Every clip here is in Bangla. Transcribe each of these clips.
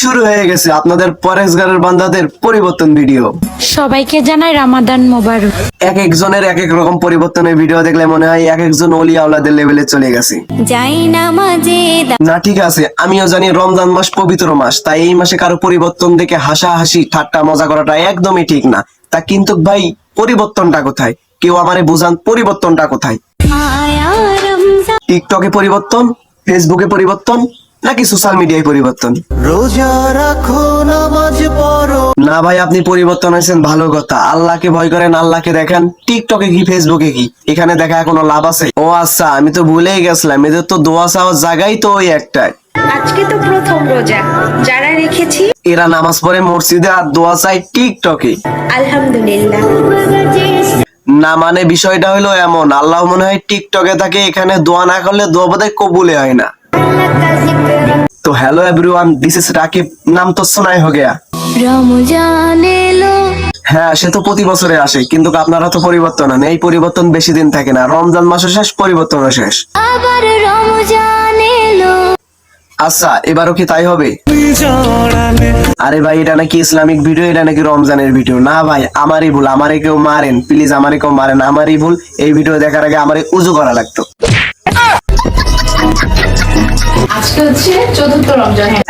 শুরু হয়ে গেছে আপনাদের পরেশগারের বান্দাদের পরিবর্তন ভিডিও। সবাইকে জানাই রামাদান মোবারক। এক একজনের এক এক রকম পরিবর্তনের ভিডিও দেখলে মনে হয় এক একজন অলি আওলাদের লেভেলে চলে গেছে। যাই নামাজে না ঠিক আছে আমিও জানি রমজান মাস পবিত্র মাস তাই এই মাসে কারও পরিবর্তন দেখে হাসাহাসি ঠাট্টা মজা করাটা একদমই ঠিক না। তা কিন্তু ভাই পরিবর্তনটা কোথায়? কেউ আমারে বুঝান পরিবর্তনটা কোথায়? টিকটকে পরিবর্তন ফেসবুকে পরিবর্তন নাকি সোশ্যাল মিডিয়ায় পরিবর্তন? রোজা রাখো নামাজ পড়ো। না ভাই আপনি পরিবর্তন হয়েছেন ভালো কথা। আল্লাহকে ভয় করেন আল্লাহকে দেখেন। টিকটকে কি ফেসবুকে কি? এখানে দেখা কোনো লাভ আছে? ও আচ্ছা আমি তো ভুলেই গেছিলাম। এদের তো দোয়া চাওয়ার জায়গাই তো ওই একটাই। আজকে তো প্রথম রোজা। যারা রেখেছি এরা নামাজ পড়ে মসজিদে আর দোয়া চাই টিকটকে আলহামদুলিল্লাহ। না মানে বিষয়টা হলো এমন। আল্লাহ মনে হয় টিকটকে থাকে এখানে দোয়া না করলে দোয়া বোধহয় কবুলে হয় না। তো hello everyone this is Rakib নাম তো শোনাই হো গেয়া। হ্যাঁ সে তো প্রতি বছরে আসে, কিন্তু আপনারা তো পরিবর্তন হন এই পরিবর্তন বেশি দিন থাকে না। রমজান মাসের শেষ, পরিবর্তনও শেষ। আচ্ছা এবারও কি তাই হবে? আরে ভাই, এটা নাকি ইসলামিক ভিডিও, এটা নাকি রমজানের ভিডিও? না ভাই, আমারই ভুল। আমারে কেউ মারেন। প্লিজ, আমারে কেউ মারেন। আমারই ভুল। এই ভিডিও দেখার আগে আমারে উজু করা লাগতো।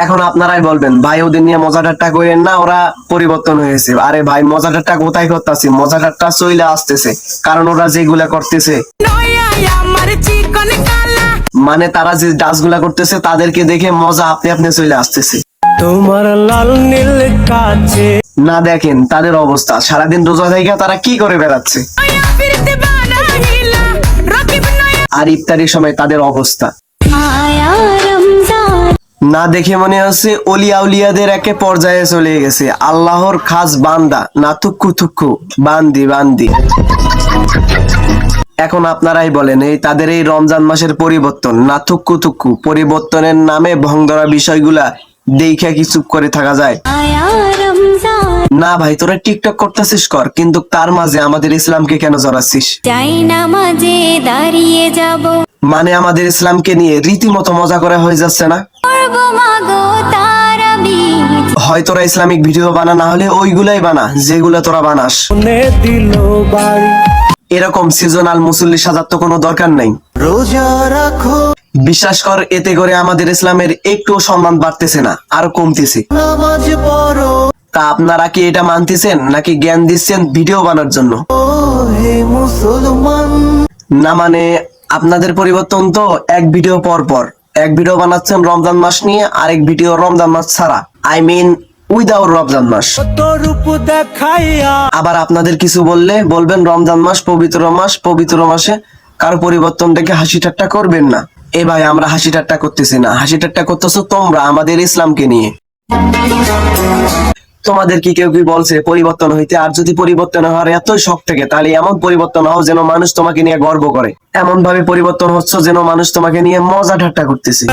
এখন আপনারাই বলবেন ভাই ওদের নিয়ে মজা ঠাট্টা করেন না ওরা পরিবর্তন হয়েছে। আরে ভাই মজা ঠাট্টা কোথায় করতেছে? মজা ঠাট্টা চইলে আসতেছে কারণ ওরা যেগুলা করতেছে মানে তারা যে ডান্সগুলা করতেছে তাদেরকে দেখে মজা আপনি আপনি চলে আসতেছে। তোমার লাল নীল কাছে। না দেখেন তাদের অবস্থা। সারাদিন রোজা থেকে তারা কি করে বেড়াচ্ছে? আর ইফতারির সময় তাদের অবস্থা। না দেখে মনে হচ্ছে অলিয়া আউলিয়াদের একে পর্যায়ে চলে গেছে। আল্লাহর খাস বান্দা না থুকু থুকু বান্দি বান্দি। এখন আপনারাই বলেন এই তাদের এই রমজান মাসের পরিবর্তন না থুকু থুকু পরিবর্তনের নামে ভঙ্গরা বিষয়গুলা দেখে কি চুপ করে থাকা যায়? না ভাই তোরা টিকটক করতেছিস কর কিন্তু তার মাঝে আমাদের ইসলামকে কেন জড়াচ্ছিস? মানে আমাদের ইসলামকে নিয়ে রীতিমতো মজা করা হয়ে যাচ্ছে না? করব মাগো তারাবি হয় তোরা ইসলামিক ভিডিও বানা না হলে ওইগুলাই বানা যেগুলা তোরা বানাস। এরকম সিজনাল মুসল্লি সাজার তো কোনো দরকার নাই। রোজা রাখো। বিশ্বাস কর এতে করে আমাদের ইসলামের একটু সম্মান বাড়তেছে না আর কমতেছে। তা আপনারা কি এটা মানতেছেন নাকি জ্ঞান দিচ্ছেন ভিডিও বানার জন্য? না মানে আপনাদের পরিবর্তন তো এক ভিডিও পর পর। এক ভিডিও বানাচ্ছেন রমজান মাস নিয়ে আরেক ভিডিও রমজান মাস ছাড়া। আই মিন উইদাউট রমজান মাস। আবার আপনাদের কিছু বললে বলবেন রমজান মাস পবিত্র মাস পবিত্র মাসে কারও পরিবর্তন দেখে হাসি ঠাট্টা করবেন না। এ ভাই আমরা হাসি ঠাট্টা করতেছি না। হাসি ঠাট্টা করতেছো তোমরা আমাদের ইসলামকে নিয়ে। তোমাদের কি কেউ কি বলছে পরিবর্তন হইতে? আর যদি পরিবর্তন হওয়ার এতই শখ থেকে, তাহলে এমন পরিবর্তন হও যেন মানুষ তোমাকে নিয়ে গর্ব করে। এমন ভাবে পরিবর্তন হচ্ছে যেন মানুষ তোমাকে নিয়ে মজা ঠাট্টা করতেছে।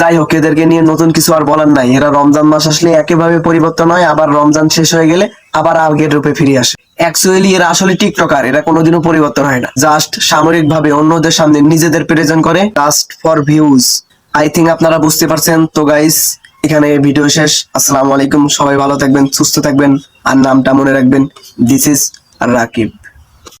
যাই হোক, এদেরকে নিয়ে নতুন কিছু আর বলার নাই। এরা রমজান মাস আসলে একেভাবে পরিবর্তন হয়, আবার রমজান শেষ হয়ে গেলে আবার আগের রূপে ফিরে আসে। অ্যাকচুয়ালি এরা আসলে টিকটকার, এরা কোনোদিনও পরিবর্তন হয় না। জাস্ট সামরিক ভাবে অন্যদের সামনে নিজেদের প্রেজেন্ট করে just for views I think আপনারা বুঝতে পারছেন। তো গাইস এখানে ভিডিও শেষ। আসসালামু আলাইকুম। সবাই ভালো থাকবেন, সুস্থ থাকবেন। আর নামটা মনে রাখবেন, দিস ইজ রাকিব।